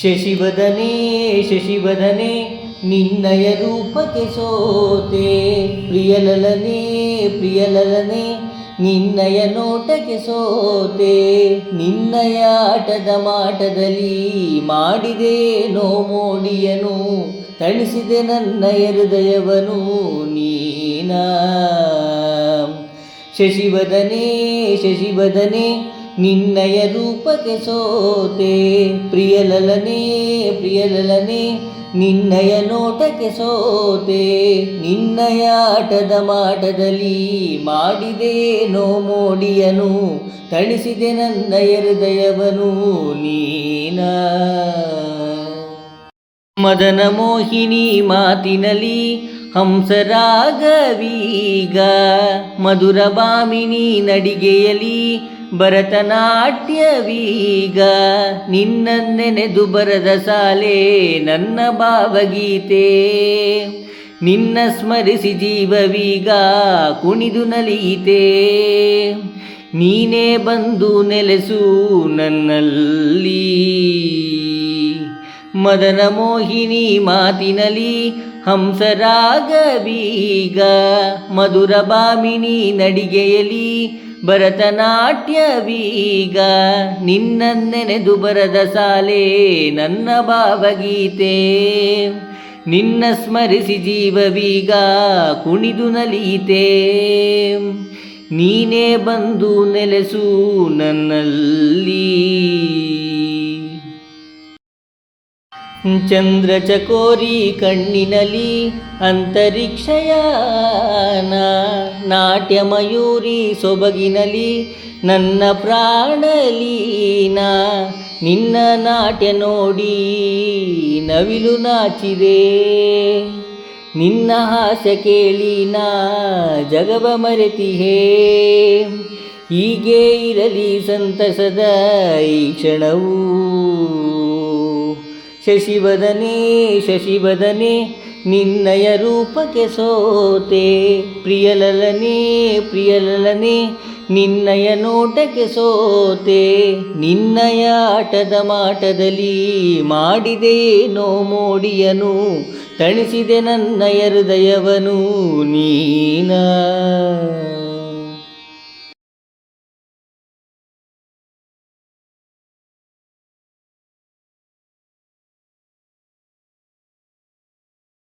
ಶಶಿವದನೆ ಶಶಿವದನೆ, ನಿನ್ನಯ ರೂಪಕ್ಕೆ ಸೋತೆ. ಪ್ರಿಯಲಲನೆ ಪ್ರಿಯಲಲನೆ, ನಿನ್ನಯ ನೋಟಕ್ಕೆ ಸೋತೆ. ನಿನ್ನಯ ಆಟದ ಮಾಟದಲ್ಲಿ ಮಾಡಿದೇನೋ ಮೋಡಿಯನು, ತಣಿಸಿದೆ ನನ್ನ ಹೃದಯವನು ನೀನ. ಶಶಿವದನೆ ಶಶಿವದನೆ ನಿನ್ನಯ ರೂಪಕ್ಕೆ ಸೋತೆ. ಪ್ರಿಯಲಲನೆ ಪ್ರಿಯಲಲನೆ, ನಿನ್ನಯ ನೋಟಕ್ಕೆ ಸೋತೆ. ನಿನ್ನಯ ಆಟದ ಮಾಟದಲ್ಲಿ ಮಾಡಿದೇನೋ ಮೋಡಿಯನು, ತಣಿಸಿದೆ ನನ್ನ ಹೃದಯವನು ನೀನ. ಮದನ ಮೋಹಿನಿ ಮಾತಿನಲಿ ಹಂಸರಾಗವೀಗ. ಮಧುರ ಬಾಮಿನಿ ನಡಿಗೆಯಲಿ ಭರತನಾಟ್ಯವೀಗ. ನಿನ್ನ ನೆನೆದು ಬರದ ಸಾಲೆ ನನ್ನ ಭಾವಗೀತೆ. ನಿನ್ನ ಸ್ಮರಿಸಿ ಜೀವವೀಗ ಕುಣಿದು ನಲಿಯಿತೆ. ನೀನೇ ಬಂದು ನೆಲೆಸು ನನ್ನಲ್ಲಿ. ಮದನ ಮೋಹಿನಿ ಮಾತಿನಲಿ ಹಂಸರಾಗವೀಗ ಮಧುರ ಬಾಮಿನಿ ನಡಿಗೆಯಲಿ ಭರತನಾಟ್ಯವೀಗ ನಿನ್ನ ನೆನೆದು ಬರದ ಸಾಲೆ ನನ್ನ ಭಾವಗೀತೆ. ನಿನ್ನ ಸ್ಮರಿಸಿ ಜೀವವೀಗ ಕುಣಿದು ನಲಿಯಿತೆ. ನೀನೇ ಬಂದು ನೆಲೆಸು ನನ್ನಲ್ಲಿ ಚಂದ್ರ ಚಕೋರಿ ಕಣ್ಣಿನಲಿ ಅಂತರಿಕ್ಷಯಾನ ನಾಟ್ಯ ಮಯೂರಿ ಸೊಬಗಿನಲಿ ನನ್ನ ಪ್ರಾಣಲೀನ, ನಿನ್ನ ನಾಟ್ಯ ನೋಡಿ ನವಿಲು ನಾಚಿದೆ. ನಿನ್ನ ಹಾಸ್ಯ ಕೇಳಿ ನಾ ಜಗವ ಮರೆತಿಹೇ. ಹೀಗೆ ಇರಲಿ ಸಂತಸದ ಈ ಕ್ಷಣವೂ. ಶಶಿವದನೆ ಶಶಿವದನೆ, ನಿನ್ನಯ ರೂಪಕ್ಕೆ ಸೋತೆ. ಪ್ರಿಯಲಲನೆ ಪ್ರಿಯಲಲನೆ, ನಿನ್ನಯ ನೋಟಕ್ಕೆ ಸೋತೆ. ನಿನ್ನಯ ಆಟದ ಮಾಟದಲ್ಲಿ ಮಾಡಿದೇನೋ ಮೋಡಿಯನು, ತಣಿಸಿದೆ ನನ್ನಯ ಹೃದಯವನು ನೀನ.